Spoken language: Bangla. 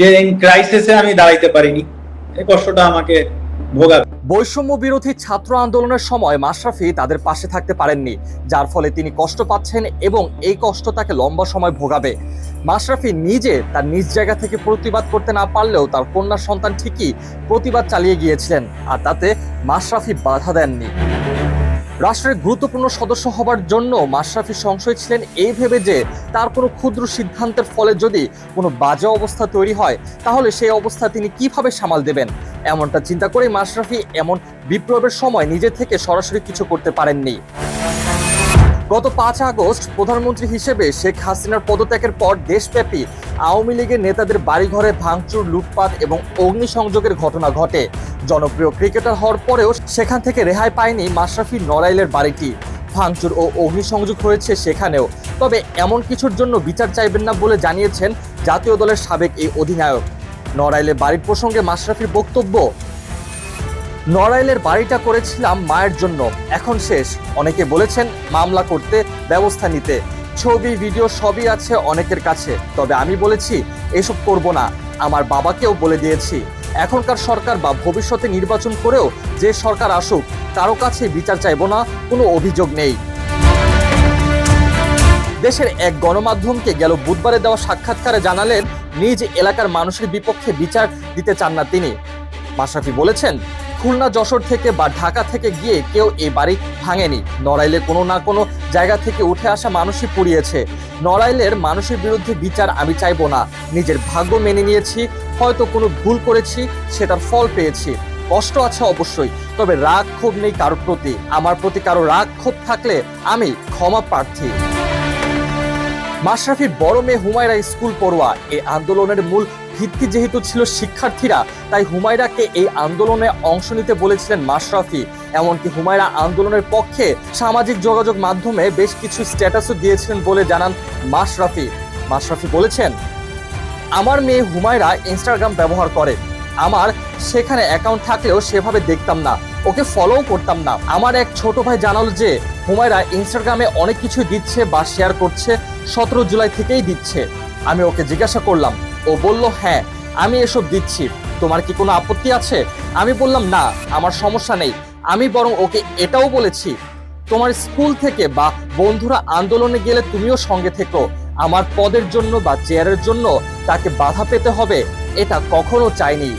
যে ক্রাইসিসে আমি দাঁড়াইতে পারিনি, এই কষ্টটা আমাকে ভোগাবে। বৈষম্য বিরোধী ছাত্র আন্দোলনের সময় মাশরাফি তাদের পাশে থাকতে পারেননি, যার ফলে তিনি কষ্ট পাচ্ছেন এবং এই কষ্ট তাকে লম্বা সময় ভোগাবে। মাশরাফি নিজে তার নিজ জায়গা থেকে প্রতিবাদ করতে না পারলেও তার কন্যা সন্তান ঠিকই প্রতিবাদ চালিয়ে গিয়েছিলেন, আর তাতে মাশরাফি বাধা দেননি। রাষ্ট্রের গুরুত্বপূর্ণ সদস্য হবার জন্য মাশরাফি সংশয় ছিলেন এই ভেবে যে তার কোনো ক্ষুদ্র সিদ্ধান্তের ফলে যদি কোনো বাজে অবস্থা তৈরি হয়, তাহলে সেই অবস্থা তিনি কীভাবে সামাল দেবেন? এমনটা চিন্তা করে মাশরাফি এমন বিপ্লবের সময় নিজে থেকে সরাসরি কিছু করতে পারেননি। গত পাঁচ আগস্ট প্রধানমন্ত্রী হিসেবে শেখ হাসিনার পদত্যাগের পর দেশব্যাপী আওয়ামী লীগের নেতাদের বাড়িঘরে ভাঙচুর, লুটপাট এবং অগ্নিসংযোগের ঘটনা ঘটে। জনপ্রিয় ক্রিকেটার হওয়ার পরেও সেখান থেকে রেহাই পায়নি মাশরাফি নড়াইলের বাড়িটি। ভাঙচুর ও অগ্নিসংযোগ হয়েছে সেখানেও। তবে এমন কিছুর জন্য বিচার চাইবেন না বলে জানিয়েছেন জাতীয় দলের সাবেক এই অধিনায়ক। নড়াইলে বাড়ির প্রসঙ্গে মাশরাফির বক্তব্য নড়াইলের বাড়িটা করেছিলাম মায়ের জন্য। এখন শেষ। অনেকে বলেছেন মামলা করতে ব্যবস্থা নিতে। ছবি, ভিডিও সবই আছে অনেকের কাছে। তবে আমি বলেছি, এসব করব না। আমার বাবাকেও বলে দিয়েছি, এখনকার সরকার বা ভবিষ্যতে নির্বাচন করেও যে সরকার আসুক, কারও কাছে বিচার চাইব না, কোনো অভিযোগ নেই। দেশের এক গণমাধ্যমকে গেল বুধবারে দেওয়া সাক্ষাৎকারে জানালেন, নিজ এলাকার মানুষের বিপক্ষে বিচার দিতে চান না তিনি। মাশরাফি বলেছেন খুলনা, যশোর থেকে বা ঢাকা থেকে গিয়ে কেউ এই বাড়ি ভাঙেনি। নড়াইলে কোনো না কোনো জায়গা থেকে উঠে আসা মানুষই পুড়িয়েছে। নড়াইলের মানুষের বিরুদ্ধে বিচার আমি চাইব না। নিজের ভাগ্য মেনে নিয়েছি, হয়তো কোনো ভুল করেছি, সেটার ফল পেয়েছি। কষ্ট আছে অবশ্যই, তবে রাগ ক্ষোভ নেই কারোর প্রতি। আমার প্রতি কারও রাগ ক্ষোভ থাকলে আমি ক্ষমা প্রার্থী। মাশরাফির বড় মেয়ে হুমায়রা স্কুল পড়ুয়া। এই আন্দোলনের মূল ভিত্তি যেহেতু ছিল শিক্ষার্থীরা, তাই হুমায়রাকে এই আন্দোলনে অংশ নিতে বলেছিলেন মাশরাফি। এমনকি হুমায়রা আন্দোলনের পক্ষে সামাজিক যোগাযোগ মাধ্যমে বেশ কিছু স্ট্যাটাসও দিয়েছিলেন বলে জানান মাশরাফি। মাশরাফি বলেছেন, আমার মেয়ে হুমায়রা ইনস্টাগ্রাম ব্যবহার করে। আমার সেখানে অ্যাকাউন্ট থাকলেও সেভাবে দেখতাম না। ওকে ফলোও করতাম না। আমার এক ছোট ভাই জানালো যে, হুমায়রা ইনস্টাগ্রামে অনেক কিছু দিচ্ছে বা শেয়ার করছে, সতেরো জুলাই থেকেই দিচ্ছে। আমি ওকে জিজ্ঞাসা করলাম, ও বলল হ্যাঁ আমি এসব দিচ্ছি। তোমার কি কোনো আপত্তি আছে? আমি বললাম, না, আমার সমস্যা নেই। আমি বরং ওকে এটাও বলেছি, তোমার স্কুল থেকে বা বন্ধুরা আন্দোলনে গেলে তুমিও সঙ্গে থেকো। আমার পদের জন্য বা চেয়ারের জন্য তাকে বাধা পেতে হবে, এটা কখনো চাইনি।